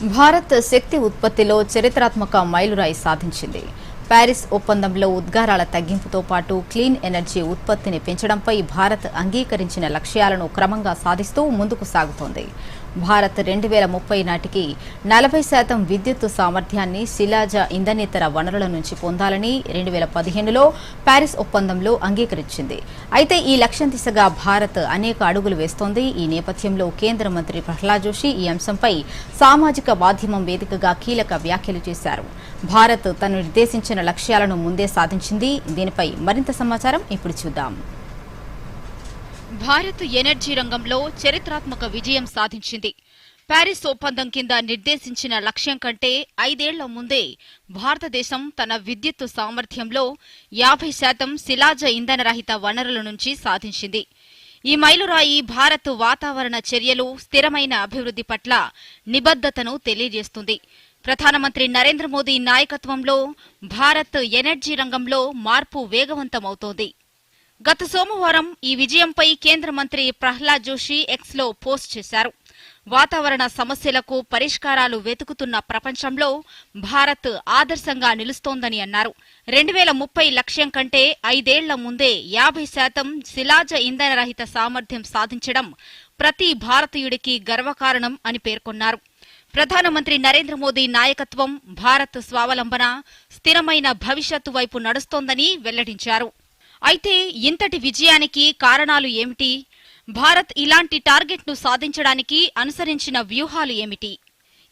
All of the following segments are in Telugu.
భారత్ శక్తి ఉత్పత్తిలో చరిత్రాత్మక మైలురాయి సాధించింది. ప్యారిస్ ఒప్పందంలో ఉద్గారాల తగ్గింపుతో పాటు క్లీన్ ఎనర్జీ ఉత్పత్తిని పెంచడంపై భారత్ అంగీకరించిన లక్ష్యాలను క్రమంగా సాధిస్తూ ముందుకు సాగుతోంది. భారత్ రెండు వేల ముప్పై నాటికి నలభై శాతం విద్యుత్ సామర్థ్యాన్ని శిలాజ ఇంధనేతర వనరుల నుంచి పొందాలని రెండు వేల పదిహేనులో ప్యారిస్ ఒప్పందంలో అంగీకరించింది. అయితే ఈ లక్ష్యం దిశగా భారత్ అనేక అడుగులు వేస్తోంది. ఈ నేపథ్యంలో కేంద్ర మంత్రి ప్రహ్లాద్ జోషి ఈ అంశంపై సామాజిక మాధ్యమం వేదికగా కీలక వ్యాఖ్యలు చేశారు. భారత్ తను నిర్దేశించిన లక్ష్యాలను ముందే సాధించింది. దీనిపై మరింత సమాచారం ఇప్పుడు చూద్దాం. భారత్ ఎనర్జీ రంగంలో చరిత్రాత్మక విజయం సాధించింది. ప్యారిస్ ఒప్పందం కింద నిర్దేశించిన లక్ష్యం కంటే ఐదేళ్ళ ముందే భారతదేశం తన విద్యుత్తు సామర్థ్యంలో యాభై శాతం శిలాజ ఇంధన రహిత వనరుల నుంచి సాధించింది. ఈ మైలురాయి భారత్ వాతావరణ చర్యలు స్థిరమైన అభివృద్ధి పట్ల నిబద్ధతను తెలియజేస్తుంది. ప్రధానమంత్రి నరేంద్ర మోదీ నాయకత్వంలో భారత్ ఎనర్జీ రంగంలో మార్పు వేగవంతమవుతోంది. గత సోమవారం ఈ విజయంపై కేంద్ర మంత్రి ప్రహ్లాద్ జోషి ఎక్స్లో పోస్ట్ చేశారు. వాతావరణ సమస్యలకు పరిష్కారాలు వెతుకుతున్న ప్రపంచంలో భారత్ ఆదర్శంగా నిలుస్తోందని అన్నారు. రెండు వేల ముప్పై లక్ష్యం కంటే ఐదేళ్ళ ముందే యాభై శాతం శిలాజ ఇంధన రహిత సామర్థ్యం సాధించడం ప్రతి భారతీయుడికి గర్వకారణం అని పేర్కొన్నారు. ప్రధానమంత్రి నరేంద్ర మోదీ నాయకత్వం భారత్ స్వావలంబన స్థిరమైన భవిష్యత్తు వైపు నడుస్తోందని వెల్లడించారు. అయితే ఇంతటి విజయానికి కారణాలు ఏమిటి? భారత్ ఇలాంటి టార్గెట్ను సాధించడానికి అనుసరించిన వ్యూహాలు ఏమిటి?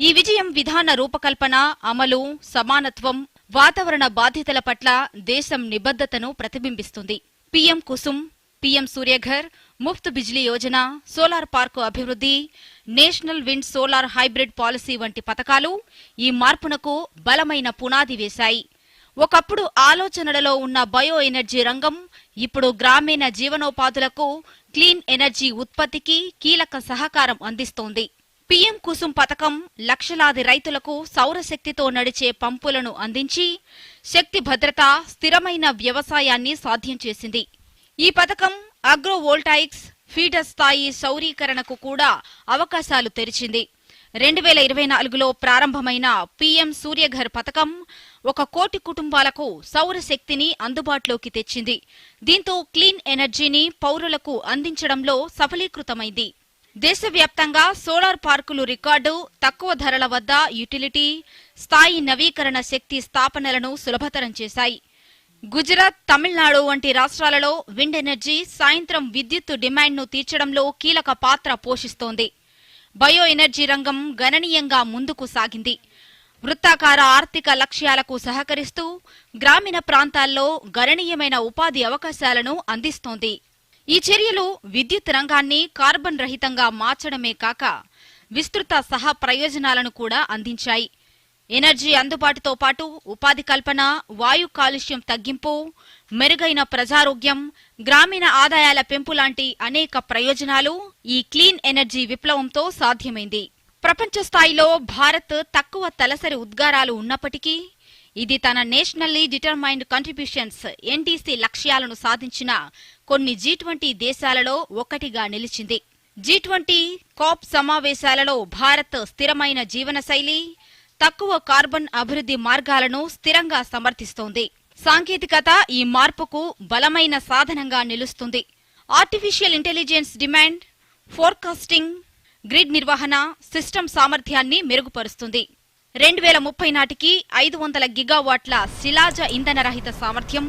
ఈ విజయం విధాన రూపకల్పన అమలు సమానత్వం వాతావరణ బాధ్యతల పట్ల దేశం నిబద్ధతను ప్రతిబింబిస్తుంది. PM Kusum PM Suryaghar Muft Bijli Yojana solar park అభివృద్ధి national wind solar hybrid policy వంటి పథకాలు ఈ మార్పునకు బలమైన పునాది వేశాయి. ఒకప్పుడు ఆలోచనలలో ఉన్న బయో ఎనర్జీ రంగం ఇప్పుడు గ్రామీణ జీవనోపాధులకు క్లీన్ ఎనర్జీ ఉత్పత్తికి కీలక సహకారం అందిస్తోంది. పీఎం కుసుమ్ పథకం లక్షలాది రైతులకు సౌరశక్తితో నడిచే పంపులను అందించి శక్తి భద్రత స్థిరమైన వ్యవసాయాన్ని సాధ్యం చేసింది. ఈ పథకం అగ్రోవోల్టాయిక్స్ ఫీడర్ స్థాయి సౌరీకరణకు కూడా అవకాశాలు తెరిచింది. రెండు వేల ఇరవై నాలుగులో ప్రారంభమైన పీఎం సూర్యఘర్ పథకం ఒక కోటి కుటుంబాలకు సౌరశక్తిని అందుబాటులోకి తెచ్చింది. దీంతో క్లీన్ ఎనర్జీని పౌరులకు అందించడంలో సఫలీకృతమైంది. దేశవ్యాప్తంగా సోలార్ పార్కులు రికార్డు తక్కువ ధరల వద్ద యుటిలిటీ స్థాయి నవీకరణ శక్తి స్థాపనలను సులభతరం చేశాయి. గుజరాత్ తమిళనాడు వంటి రాష్ట్రాలలో విండ్ ఎనర్జీ సాయంత్రం విద్యుత్తు డిమాండ్ను తీర్చడంలో కీలక పాత్ర పోషిస్తోంది. బయో ఎనర్జీ రంగం గణనీయంగా ముందుకు సాగింది. వృత్తాకార ఆర్థిక లక్ష్యాలకు సహకరిస్తూ గ్రామీణ ప్రాంతాల్లో గణనీయమైన ఉపాధి అవకాశాలను అందిస్తోంది. ఈ చర్యలు విద్యుత్ రంగాన్ని కార్బన్ రహితంగా మార్చడమే కాక విస్తృత సహ ప్రయోజనాలను కూడా అందించాయి. ఎనర్జీ అందుబాటుతో పాటు ఉపాధి కల్పన వాయు కాలుష్యం తగ్గింపు మెరుగైన ప్రజారోగ్యం గ్రామీణ ఆదాయాల పెంపు లాంటి అనేక ప్రయోజనాలు ఈ క్లీన్ ఎనర్జీ విప్లవంతో సాధ్యమైంది. ప్రపంచ స్థాయిలో భారత్ తక్కువ తలసరి ఉద్గారాలు ఉన్నప్పటికీ ఇది తన నేషనల్లీ డిటర్మైన్డ్ కంట్రిబ్యూషన్స్ ఎన్టీసీ లక్ష్యాలను సాధించిన కొన్ని జీ ట్వంటీ దేశాలలో ఒకటిగా నిలిచింది. జీ ట్వంటీ కాప్ సమావేశాలలో భారత్ స్థిరమైన జీవనశైలి తక్కువ కార్బన్ అభివృద్ధి మార్గాలను స్థిరంగా సమర్థిస్తోంది. సాంకేతికత ఈ మార్పుకు బలమైన సాధనంగా నిలుస్తుంది. Artificial intelligence demand forecasting grid నిర్వహణ సిస్టమ్ సామర్థ్యాన్ని మెరుగుపరుస్తుంది. రెండు వేల ముప్పై నాటికి ఐదు వందల గిగావాట్ల శిలాజ ఇంధన రహిత సామర్థ్యం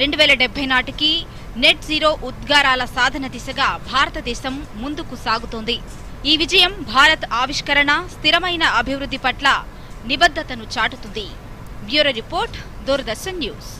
రెండు వేల డెబ్బై నాటికి నెట్ జీరో ఉద్గారాల సాధన దిశగా భారతదేశం ముందుకు సాగుతోంది. ఈ విజయం భారత్ ఆవిష్కరణ స్థిరమైన అభివృద్ధి పట్ల నిబద్ధతను చాటుతుంది. Bureau report Doordarshan news.